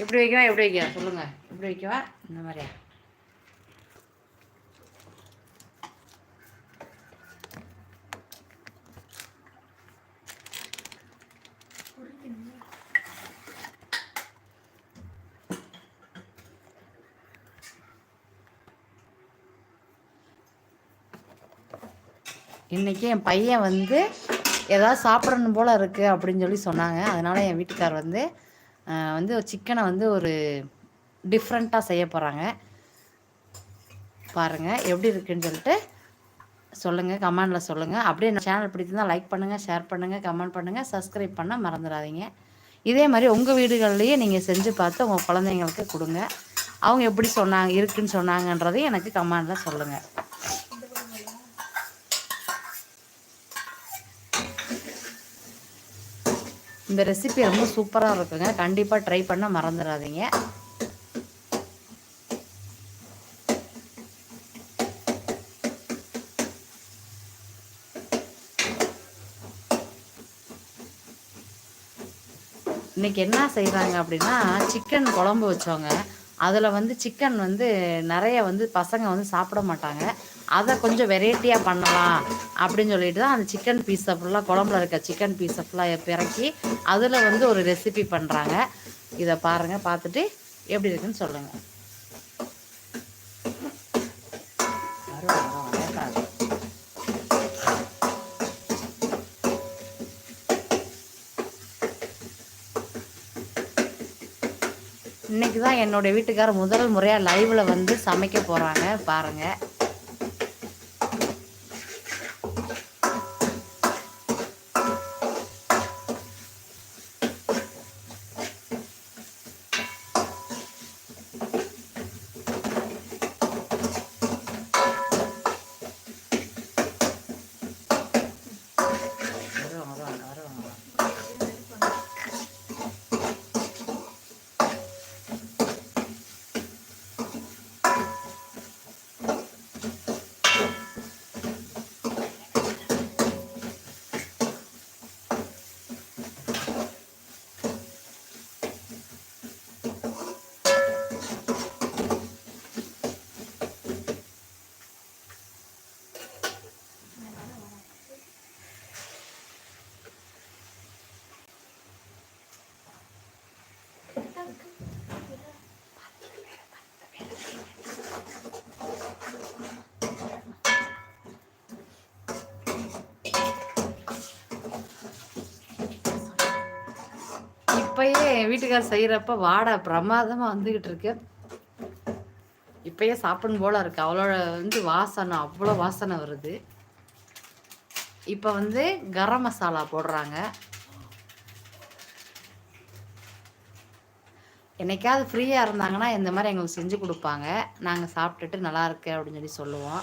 எப்படி வைக்கவா எப்படி வைக்கவா? சொல்லுங்கள் எப்படி வைக்கவா? இந்த மாதிரியா? இன்றைக்கி என் பையன் வந்து ஏதாவது சாப்பிடணும் போல் இருக்குது அப்படின்னு சொல்லி சொன்னாங்க. அதனால் என் வீட்டுக்கார் வந்து வந்து சிக்கனை வந்து ஒரு டிஃப்ரெண்ட்டாக செய்ய போகிறாங்க பாருங்கள் எப்படி இருக்குன்னு சொல்லிட்டு சொல்லுங்கள் கமெண்டில் சொல்லுங்கள் அப்படியே நம்ம சேனல் பிடிச்சிருந்தால் லைக் பண்ணுங்கள் ஷேர் பண்ணுங்கள் கமெண்ட் பண்ணுங்கள் சப்ஸ்கிரைப் பண்ண மறந்துடாதீங்க. இதே மாதிரி உங்கள் வீடுகள்லேயே நீங்கள் செஞ்சு பார்த்து உங்கள் குழந்தைங்களுக்கு கொடுங்க. அவங்க எப்படி சொன்னாங்க இருக்குன்னு சொன்னாங்கன்றதையும் எனக்கு கமெண்டில் சொல்லுங்கள் இந்த ரெசிபி ரொம்ப சூப்பராக இருக்குங்க. கண்டிப்பாக ட்ரை பண்ண மறந்துடாதீங்க இன்றைக்கி என்ன செய்கிறாங்க அப்படின்னா சிக்கன் குழம்பு வச்சோங்க அதில் வந்து சிக்கன் வந்து நிறைய வந்து பசங்க வந்து சாப்பிட மாட்டாங்க. அதை கொஞ்சம் வெரைட்டியாக பண்ணலாம் அப்படின்னு சொல்லிட்டு தான் அந்த சிக்கன் பீஸை ஃபுல்லாக குழம்புல இருக்க சிக்கன் பீஸை ஃபுல்லாக பிறக்கி அதில் வந்து ஒரு ரெசிபி பண்ணுறாங்க இதை பாருங்கள் பார்த்துட்டு எப்படி இருக்குன்னு சொல்லுங்கள் இன்றைக்கி தான் என்னோடய வீட்டுக்காரர் முதல் முறையாக லைவில் வந்து சமைக்க போகிறாங்க பாருங்கள் அப்பயே வீட்டுக்கார செய்கிறப்ப வாடை பிரமாதமாக வந்துக்கிட்டு இருக்கு. இப்பயே சாப்பிடணும் போல இருக்கு. அவ்வளோ வந்து வாசனை அவ்வளோ வாசனை வருது. இப்போ வந்து கரம் மசாலா போடுறாங்க. என்னைக்காவது ஃப்ரீயாக இருந்தாங்கன்னா இந்த மாதிரி எங்களுக்கு செஞ்சு கொடுப்பாங்க. நாங்கள் சாப்பிட்டுட்டு நல்லா இருக்கு அப்படின்னு சொல்லி சொல்லுவோம்.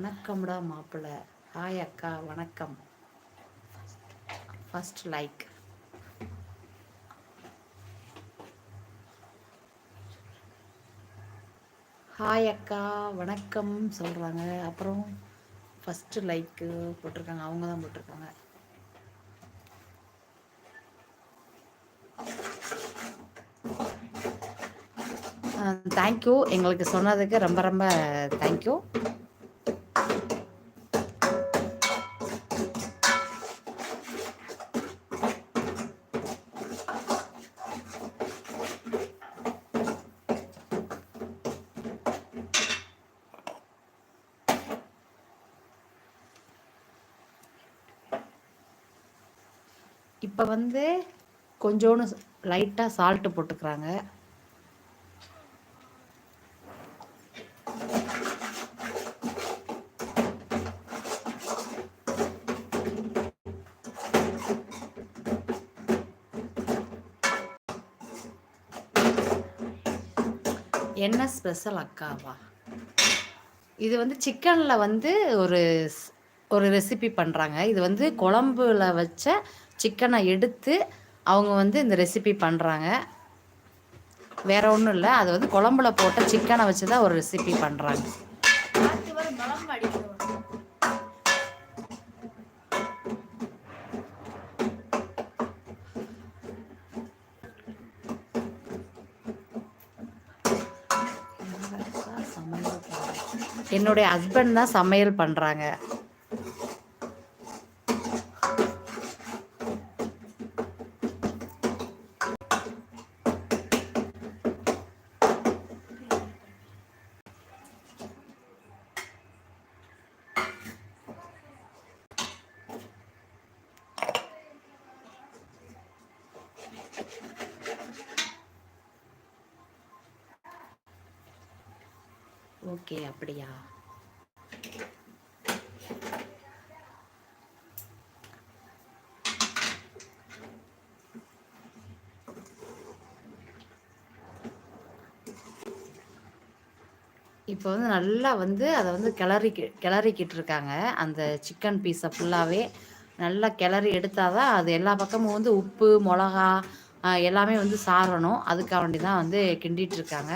வணக்கம்டா மாப்பிள்ளை. ஹாய் அக்கா வணக்கம். ஃபஸ்ட் லைக் ஹாய் அக்கா வணக்கம் சொல்கிறாங்க அப்புறம் ஃபஸ்ட்டு லைக்கு போட்டிருக்காங்க. அவங்க தான் போட்டிருக்காங்க. தேங்க்யூ எங்களுக்கு சொன்னதுக்கு ரொம்ப ரொம்ப தேங்க்யூ வந்து கொஞ்சோண்டு லைட்டாக சால்ட்டு போட்டுக்கிறாங்க. என்ன ஸ்பெஷல் அக்காவா? இது வந்து சிக்கனில் வந்து ஒரு ஒரு ரெசிபி பண்ணுறாங்க இது வந்து குழம்புல வச்ச சிக்கனை எடுத்து அவங்க வந்து இந்த ரெசிபி பண்ணுறாங்க வேற ஒன்றும் இல்லை. அது வந்து குழம்புல போட்ட சிக்கனை வச்சு தான் ஒரு ரெசிபி பண்ணுறாங்க என்னுடைய ஹஸ்பண்ட் தான் சமையல் பண்ணுறாங்க ஓகே அப்படியா? இப்போ வந்து நல்லா வந்து அதை வந்து கிளறி கிளறிக்கிட்டு இருக்காங்க அந்த சிக்கன் பீஸை ஃபுல்லாகவே நல்லா கிளறி எடுத்தால் தான் அது எல்லா பக்கமும் வந்து உப்பு மிளகா எல்லாமே வந்து சாரணும் அதுக்காக வேண்டி தான் வந்து கிண்டிகிட்டு இருக்காங்க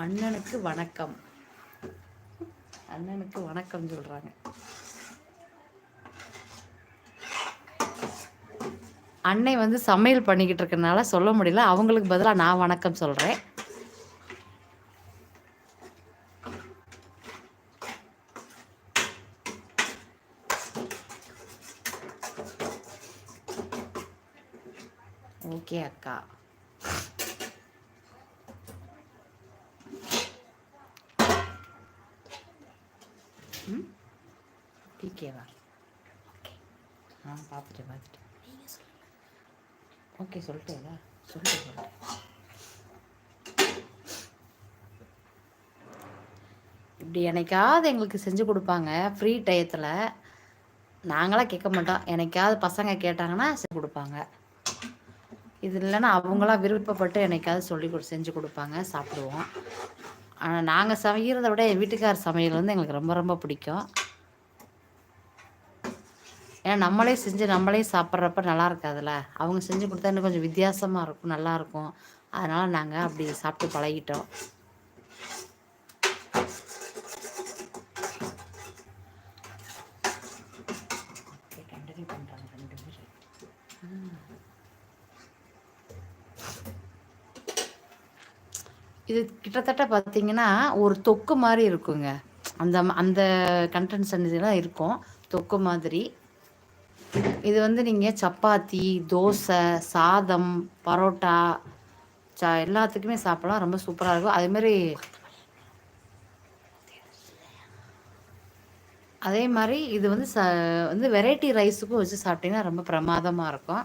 அண்ணனுக்கு வணக்கம். அண்ணனுக்கு வணக்கம் சொல்கிறாங்க அன்னை வந்து சமையல் பண்ணிக்கிட்டு இருக்கனால சொல்ல முடியல. அவங்களுக்கு பதிலாக நான் வணக்கம் சொல்கிறேன் ஓகே அக்கா. ம்? பிகேவா? ஓகே. ஆ பார்த்துட்டேன் பார்த்துட்டேன் ஓகே சொல்லிட்டேதா சொல்லிட்டு சொல்லிட்டேன் இப்படி என்னைக்காவது எங்களுக்கு செஞ்சு கொடுப்பாங்க ஃப்ரீ டயத்தில் நாங்களாம் கேட்க மாட்டோம். என்னைக்காவது பசங்க கேட்டாங்கன்னா செஞ்சு கொடுப்பாங்க. இது இல்லைன்னா அவங்களா விருப்பப்பட்டு என்னைக்காவது சொல்லி கொடு செஞ்சு கொடுப்பாங்க சாப்பிடுவோம். ஆனால் நாங்கள் சமைக்கிறத விட என் வீட்டுக்கார் சமையல் வந்து எங்களுக்கு ரொம்ப ரொம்ப பிடிக்கும். ஏன்னா நம்மளே செஞ்சு நம்மளே சாப்பிட்றப்ப நல்லா இருக்காதுல்ல. அவங்க செஞ்சு கொடுத்தா இன்னும் கொஞ்சம் வித்தியாசமாக இருக்கும் நல்லாயிருக்கும் அதனால் நாங்கள் அப்படி சாப்பிட்டு பழகிட்டோம். இது கிட்டத்தட்ட பார்த்தீங்கன்னா ஒரு தொக்கு மாதிரி இருக்குங்க. அந்த அந்த அந்த இதெல்லாம் இருக்கும். தொக்கு மாதிரி. இது வந்து நீங்கள் சப்பாத்தி தோசை சாதம் பரோட்டா ச எல்லாத்துக்குமே சாப்பிடலாம். ரொம்ப சூப்பராக இருக்கும். அதேமாரி அதே மாதிரி இது வந்து ச வந்து வெரைட்டி ரைஸுக்கும் வச்சு சாப்பிட்டீங்கன்னா ரொம்ப பிரமாதமாக இருக்கும்.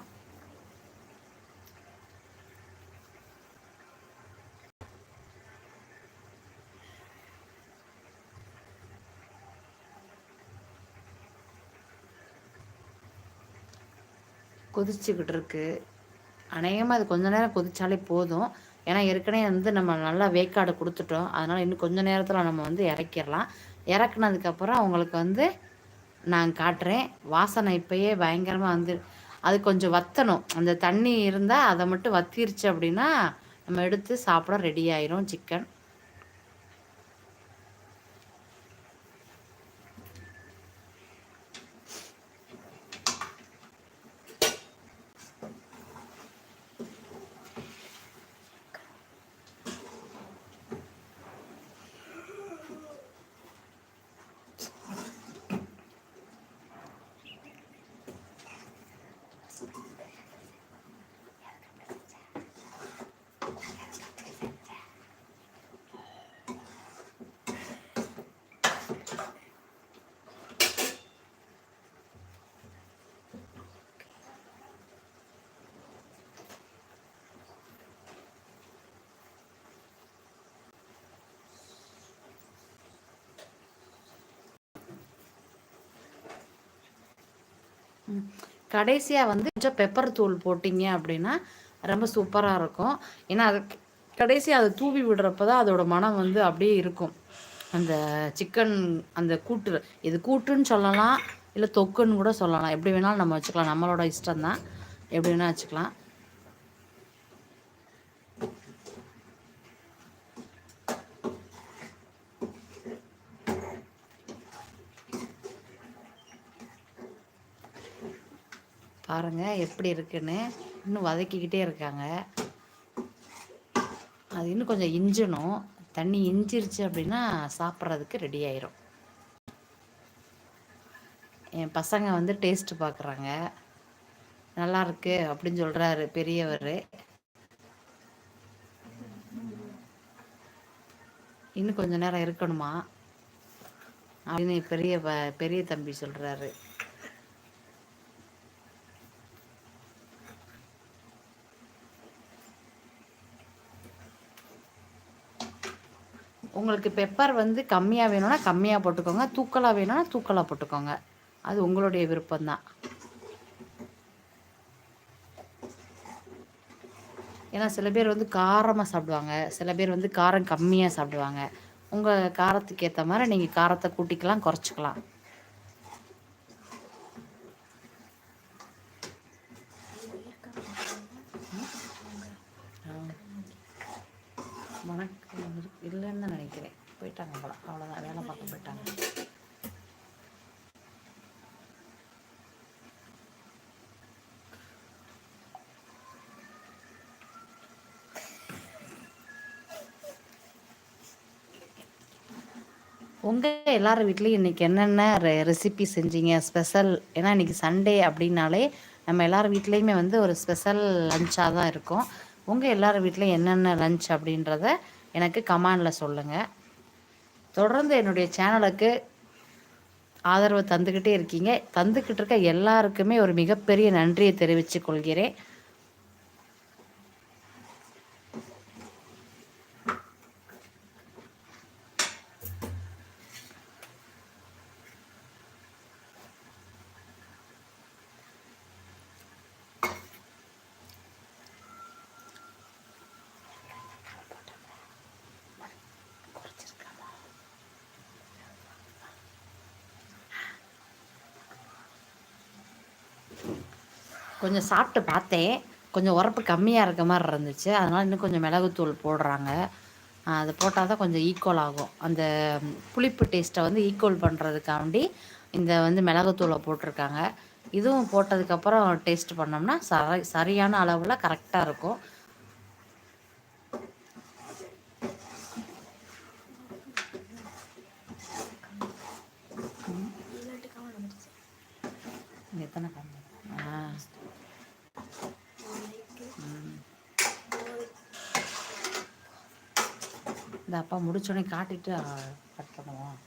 கொதிச்சுக்கிட்டு இருக்கு அநேகமாக அது கொஞ்ச நேரம் கொதிச்சாலே போதும். ஏன்னா ஏற்கனவே வந்து நம்ம நல்லா வேக்காடு கொடுத்துட்டோம். அதனால் இன்னும் கொஞ்ச நேரத்தில் நம்ம வந்து இறக்கிடலாம். இறக்குனதுக்கப்புறம் அவங்களுக்கு வந்து நான் காட்டுறேன். வாசனை இப்பயே பயங்கரமாக வந்து அது கொஞ்சம் வத்தணும். அந்த தண்ணி இருந்தால் அதை மட்டும் வத்திருச்சு அப்படின்னா நம்ம எடுத்து சாப்பிட ரெடி ஆயிரும் சிக்கன் கடைசியாக வந்து கொஞ்சம் பெப்பர் தூள் போட்டிங்க அப்படின்னா ரொம்ப சூப்பராக இருக்கும். ஏன்னா அது கடைசியாக அதை தூவி விடுறப்ப தான் அதோட மனம் வந்து அப்படியே இருக்கும். அந்த சிக்கன் அந்த கூட்டு இது கூட்டுன்னு சொல்லலாம் இல்லை தொக்குன்னு கூட சொல்லலாம். எப்படி வேணாலும் நம்ம வச்சுக்கலாம். நம்மளோட இஷ்டம்தான். எப்படி வேணால் வச்சுக்கலாம். பாருங்கள் எப்படி இருக்குன்னு. இன்னும் வதக்கிக்கிட்டே இருக்காங்க. அது இன்னும் கொஞ்சம் இஞ்சணும். தண்ணி இஞ்சிருச்சு அப்படின்னா சாப்பிட்றதுக்கு ரெடி ஆயிரும். என் பசங்க வந்து டேஸ்ட்டு பார்க்குறாங்க நல்லா இருக்கு அப்படின்னு சொல்கிறாரு பெரியவர். இன்னும் கொஞ்ச நேரம் இருக்கணுமா? அப்படின்னு பெரிய பெரிய தம்பி சொல்கிறாரு உங்களுக்கு பெப்பர் வந்து கம்மியாக வேணும்னா கம்மியாக போட்டுக்கோங்க. தூக்கலாக வேணும்னா தூக்கலாக போட்டுக்கோங்க. அது உங்களுடைய விருப்பம்தான். ஏன்னா சில பேர் வந்து காரமாக சாப்பிடுவாங்க. சில பேர் வந்து காரம் கம்மியாக சாப்பிடுவாங்க. உங்கள் காரத்துக்கு ஏற்ற மாதிரி நீங்கள் காரத்தை கூட்டிக்கலாம் குறைச்சிக்கலாம். வணக்கம். இல்லைன்னு தான் நினைக்கிறேன். போயிட்டாங்க போல. அவ்வளோதான் வேலை பார்க்க போயிட்டாங்க. உங்கள் எல்லார் வீட்லேயும் இன்றைக்கி என்னென்ன ரெ ரெசிபி செஞ்சீங்க? ஸ்பெஷல் ஏன்னா இன்றைக்கி சண்டே அப்படின்னாலே நம்ம எல்லார் வீட்லேயுமே வந்து ஒரு ஸ்பெஷல் லஞ்சாக தான் இருக்கும். உங்கள் எல்லார் வீட்லேயும் என்னென்ன லஞ்ச் அப்படின்றத எனக்கு கமாண்டில் சொல்லுங்கள் தொடர்ந்து என்னுடைய சேனலுக்கு ஆதரவு தந்துக்கிட்டே இருக்கீங்க. தந்துக்கிட்டு இருக்க எல்லாருக்குமே ஒரு மிகப்பெரிய நன்றியை தெரிவித்து கொள்கிறேன் கொஞ்சம் சாப்பிட்டு பார்த்தேன். கொஞ்சம் உரப்பு கம்மியாக இருக்க மாதிரி இருந்துச்சு. அதனால் இன்னும் கொஞ்சம் மிளகுத்தூள் போடுறாங்க. அது போட்டால் தான் கொஞ்சம் ஈக்குவல் ஆகும். அந்த புளிப்பு டேஸ்ட்டை வந்து ஈக்குவல் பண்ணுறதுக்காண்டி இந்த வந்து மிளகுத்தூளை போட்டிருக்காங்க. இதுவும் போட்டதுக்கப்புறம் டேஸ்ட் பண்ணோம்னா சரி சரியான அளவில் கரெக்டாக இருக்கும் எத்தனை ஆ இந்த அப்பா முடிச்சோடனே காட்டிட்டு கட் பண்ணுவோம்.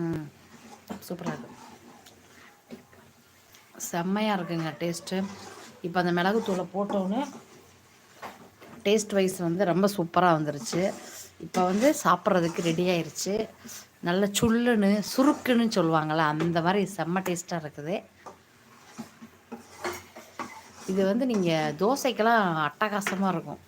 ம் சூப்பராக இருக்கும் செம்மையாக இருக்குங்க டேஸ்ட்டு. இப்போ அந்த மிளகுத்தூளை போட்டோன்னே டேஸ்ட் வைஸ் வந்து ரொம்ப சூப்பராக வந்துருச்சு. இப்போ வந்து சாப்பிட்றதுக்கு ரெடி ஆயிடுச்சு நல்ல சுல்லுன்னு சுருக்குன்னு சொல்லுவாங்கள்ல அந்த மாதிரி செம்ம டேஸ்ட்டாக இருக்குது. இது வந்து நீங்கள் தோசைக்கெல்லாம் அட்டகாசமாக இருக்கும்.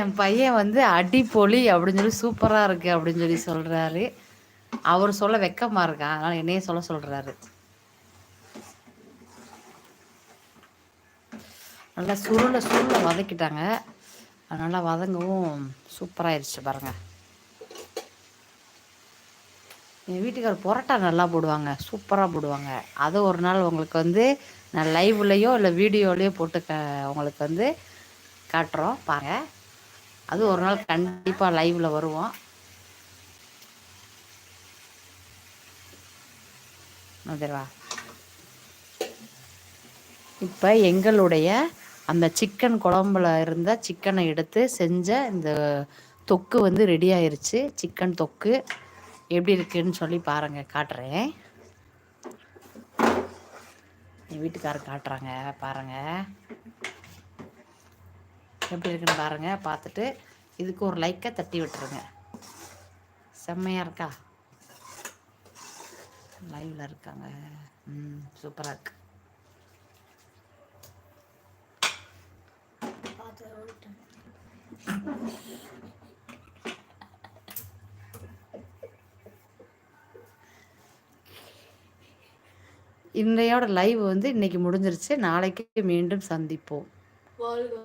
என் பையன் வந்து அடிப்பொலி அப்படின்னு சொல்லி சூப்பராக இருக்கு அப்படின்னு சொல்லி சொல்கிறாரு அவர் சொல்ல வெக்கமாக இருக்கா? அதனால் என்னையே சொல்ல சொல்கிறாரு நல்லா சுருளை சுருளை வதக்கிட்டாங்க. நல்லா வதங்கவும் சூப்பராகிடுச்சு பாருங்கள் என் வீட்டுக்கார் பொரோட்டா நல்லா போடுவாங்க. சூப்பராக போடுவாங்க. அது ஒரு நாள் உங்களுக்கு வந்து நான் லைவ்லேயோ இல்லை வீடியோலேயோ போட்டு க உங்களுக்கு வந்து காட்டுறோம். பாருங்கள் அது ஒரு நாள் கண்டிப்பாக லைவில் வருவோம். வந்துடுவா இப்போ எங்களுடைய அந்த சிக்கன் குழம்புல இருந்த சிக்கனை எடுத்து செஞ்ச இந்த தொக்கு வந்து ரெடி ஆயிருச்சு. சிக்கன் தொக்கு எப்படி இருக்குன்னு சொல்லி பாருங்கள் காட்டுறேன். என் வீட்டுக்காரர் காட்டுறாங்க பாருங்கள் எப்படி இருக்குன்னு பாருங்கள் பார்த்துட்டு இதுக்கு ஒரு லைக்கை தட்டி விட்டுருங்க. செம்மையாக இருக்கா? லைவில் இருக்காங்க. ம் சூப்பராக இருக்கு. இன்றையோட லைவ் வந்து இன்னைக்கு முடிஞ்சிருச்சு. நாளைக்கு மீண்டும் சந்திப்போம். வாழ்க